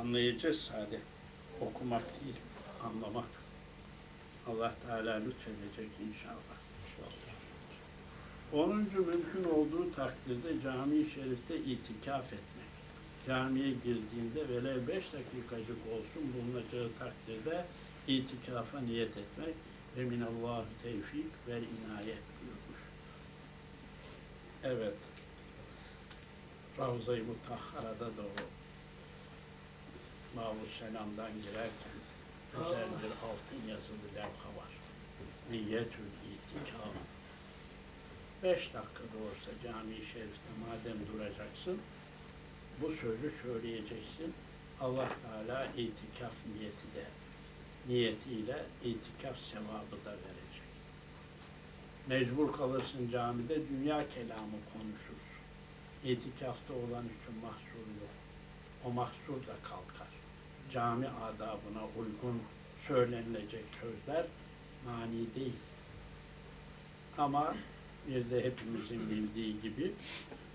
Anlayacağız sade. Okumak değil, anlamak. Allah Teala lütfedecek inşallah. Onuncu mümkün olduğu takdirde cami-i şerifte itikaf etmek. Camiye girdiğinde velev beş dakikacık olsun bulunacağı takdirde itikafa niyet etmek ve minallahu tevfik ve inayet buyurmuş. Evet. Ravza-i Mutahhara'da da o Mavuz Selam'dan girerken güzel bir altın yazılı levha var. Niyetül itikaf. Beş dakikada olsa cami-i şerifte madem duracaksın, bu sözü söyleyeceksin. Allah Teala itikaf niyeti de, niyetiyle itikaf sevabı da verecek. Mecbur kalırsın camide, dünya kelamı konuşur. İtikafta olan için mahsur yok. O mahsur da kalkar. Cami adabına uygun söylenilecek sözler mani değil. Ama bir de hepimizin bildiği gibi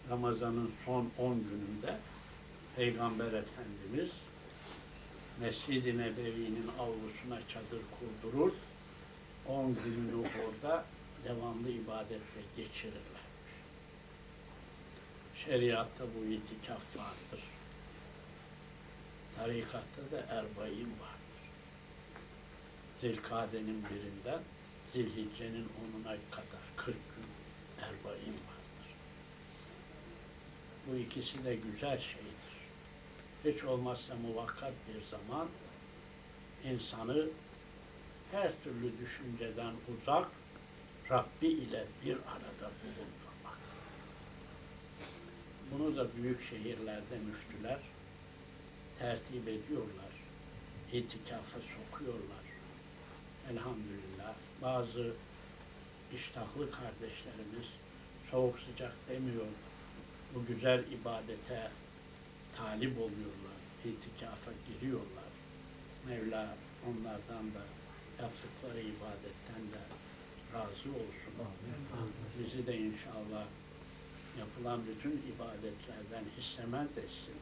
Ramazan'ın son 10 gününde Peygamber Efendimiz Mescid-i Nebevi'nin avlusuna çadır kurdurur. 10 gününü orada devamlı ibadetle geçirirler. Şeriatta bu itikaf vardır. Tarikatta da erbain vardır. Zilkade'nin birinden Zilhicce'nin onuna kadar 40 gün erbain vardır. Bu ikisi de güzel şeydir. Hiç olmazsa muvakkat bir zaman insanı her türlü düşünceden uzak Rabbi ile bir arada bulundurmak. Bunu da büyük şehirlerde müftüler tertip ediyorlar. İtikafa sokuyorlar. Elhamdülillah. Bazı iştahlı kardeşlerimiz soğuk sıcak demiyor. Bu güzel ibadete talip oluyorlar. İtikafa giriyorlar. Mevla onlardan da yaptıkları ibadetten de razı olsun. Bizi de inşallah yapılan bütün ibadetlerden hissemel etsin.